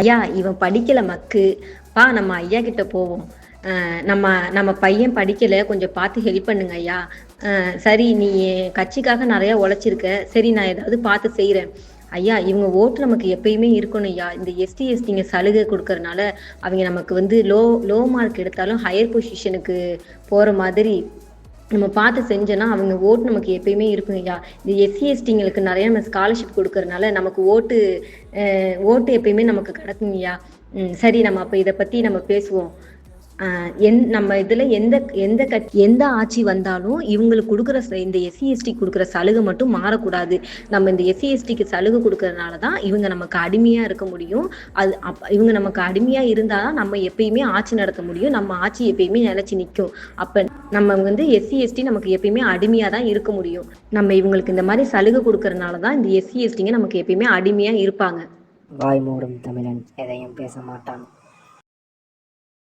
ஐயா இவன் படிக்கல மக்கு. பா நம்ம ஐயா கிட்ட போவோம். நம்ம நம்ம பையன் படிக்கல. கொஞ்சம் பார்த்து ஹெல்ப் பண்ணுங்க ஐயா. சரி நீ என் கட்சிக்காக நிறைய உழைச்சிருக்க. சரி நான் ஏதாவது பார்த்து செய்கிறேன் ஐயா இவங்க ஓட்டு நமக்கு எப்பயுமே இருக்கணும் ஐயா. இந்த எஸ்டி எஸ்டிங்க சலுகை கொடுக்கறனால அவங்க நமக்கு வந்து லோ லோ மார்க் எடுத்தாலும் ஹையர் பொசிஷனுக்கு போற மாதிரி நம்ம பார்த்து செஞ்சோன்னா அவங்க ஓட்டு நமக்கு எப்பயுமே இருக்கும் ஐயா. இந்த எஸ்சி எஸ்டிங்களுக்கு நிறைய நம்ம ஸ்காலர்ஷிப் கொடுக்கறனால நமக்கு ஓட்டு ஓட்டு எப்பயுமே நமக்கு கிடக்குங்கய்யா ஐயா. ம், சரி நம்ம அப்போ இதை பற்றி நம்ம பேசுவோம். எந் நம்ம இதுல எந்த எந்த எந்த ஆட்சி வந்தாலும் இவங்களுக்கு கொடுக்குற இந்த எஸ்சி எஸ்டி கொடுக்குற சலுகை மட்டும் மாறக்கூடாது. நம்ம இந்த எஸ்சி எஸ்டிக்கு சலுகை கொடுக்கறதுனால தான் இவங்க நமக்கு அடிமையா இருக்க முடியும். அது அப் இவங்க நமக்கு அடிமையா இருந்தால் தான் நம்ம எப்பயுமே ஆட்சி நடத்த முடியும். நம்ம ஆட்சி எப்பயுமே நிலைச்சு நிற்கும் அப்ப நம்ம வந்து எஸ்சி எஸ்டி நமக்கு எப்பயுமே அடிமையா தான் இருக்க முடியும். நம்ம இவங்களுக்கு இந்த மாதிரி சலுகை கொடுக்கறதுனால தான் இந்த எஸ்சி எஸ்டிங்க நமக்கு எப்பயுமே அடிமையா இருப்பாங்க. வாய் மூடும் தமிழன் எதையும் பேச மாட்டான்.